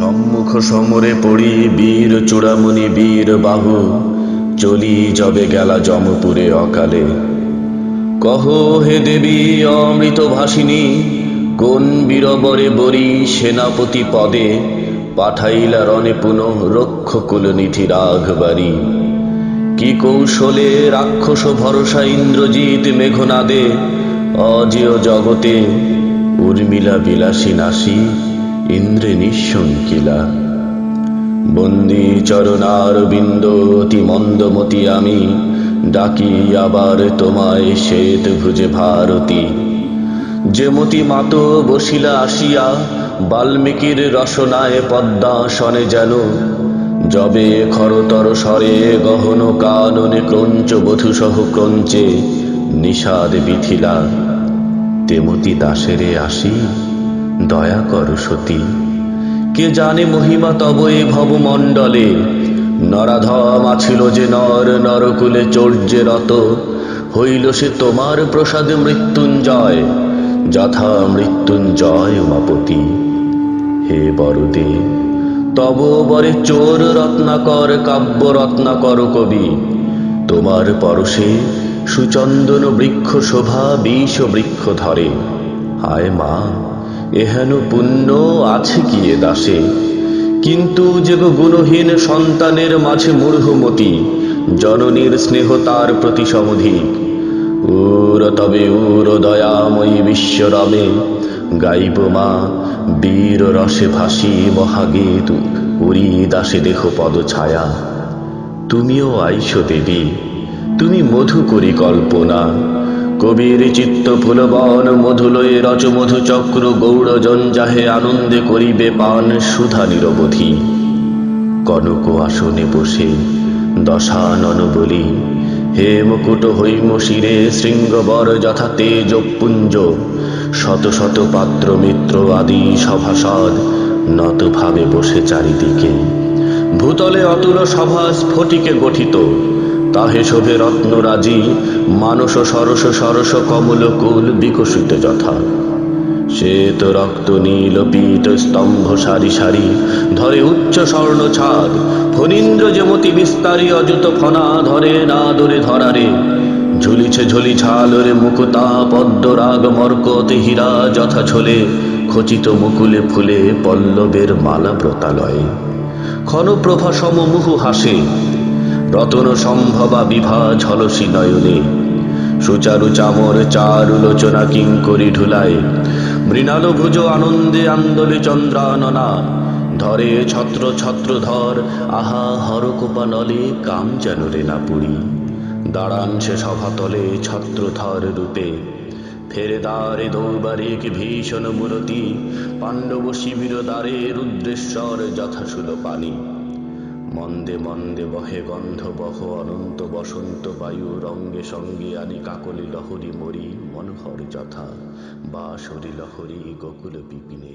সম্মুখ সমরে পড়ি বীর চূড়ামণি বীর বাহু, চলি যবে গেলা জমপুরে অকালে। কহ হে দেবী অমৃত ভাসিনী, কোন বীরবরে বরি সেনাপতি পদে পাঠাইলা রণে পুনঃ রক্ষকুল নিধি রাঘবাড়ি কি কৌশলে রাক্ষস ভরসা ইন্দ্রজিৎ মেঘনাদে, অজেয় জগতে উর্মিলা বিলাসী নাসী। ইন্দ্রে নিঃশঙ্কিলা বন্দি চরণার বিন্দ অতি মন্দমতি আমি, ডাকি আবার তোমায় শ্বেত ভুজে ভারতী। যে মতি মাত বসিলা আসিয়া, বাল্মীকির রসনায় পদ্মাসনে যেন, যবে খরতর স্বরে গহন কাননে ক্রঞ্চ বধূসহ ক্রঞ্চে নিষাদ বিথিলা। তেমতি দাসেরে আসি। দয়া কর সতী। কে জানে মহিমা তব এ ভবমণ্ডলে। নরাধম আছিল যে নর, নরকুলে চর্যে রত। হইল সে তোমার প্রসাদে মৃত্যুঞ্জয়, যথা মৃত্যুঞ্জয় উমাপতি হে বরদে তব বরে চোর রত্নাকর, কাব্য রত্নাকর কবি। তোমার পরশে সুচন্দন বৃক্ষ শোভা, বিষ বৃক্ষ ধরে। হায় মা এহেন পুণ্য আছে এ দাসে? কিন্তু যে গুণহীন সন্তানের মাঝে মূর্হমতি, জননীর স্নেহ তার প্রতি সমধিক। উর তবে উর দয়াময়ী বিশ্বরমে গাইব মা, বীর রসে ভাসি মহাগীত, উরি দাসে দেহ পদ ছায়া। তুমিও আইস দেবী, তুমি মধু করি কল্পনা কবির চিত্ত ফুলবন, মধুলয়ে রচ মধু চক্র, গৌড় জঞ্জাহে আনন্দে করিবে পান সুধা নিরবধি। কনক আসনে বসে দশানন বলি, হে মুকুট হৈম শিরে শৃঙ্গবর যথা তেজ পুঞ্জ, শত শত পাত্র মিত্র আদি সভাসদ নতভাবে বসে চারিদিকে। ভূতলে অতুল সভা স্ফটিকে গঠিত তাহে শোভে রত্নরাজি, মানস সরস সরস কমল কুল বিকশিত যথা। শ্বেত রক্ত নীল পীঠ স্তম্ভ সারি সারি, ধরে উচ্চ স্বর্ণ ছাদ, ফণীন্দ্র যেমতি বিস্তারি অযুত ফনা ধরে না ধরে ধরারে, ঝুলিছে ঝুলি ঝালরে মুকুতা, পদ্ম রাগ মর্কতে হীরা যথা ঝোলে খচিত মুকুলে ফুলে পল্লবের মালা ব্রতালয়ে। ক্ষণপ্রভা সমমুহু হাসে রতন সম্ভবা বিভা ঝলসি নয়নে। সুচারু চামর চারু লোচনা কিঙ্করি ঢুলায়। মৃণাল ভুজ আনন্দে আন্দোলে চন্দ্রাননা। ধরে ছত্র ছত্র ধর, আহা হরকোপা নলে কাম যেন রে না পুরী। দাঁড়ান সে সভাতলে ছত্রধর রূপে। ফেরে দ্বারে দৌবারিক ভীষণ মূরতি। পাণ্ডব শিবির দ্বারে রুদ্রেশ্বর যথাশুল পানি মন্দে মন্দে বহে গন্ধ বহ, অনন্ত বসন্ত বায়ু রঙ্গে সঙ্গে আনি কাকলি লহরী মরি, মনোহর যথা, বা সরি লহরী গোকুল বিপিনে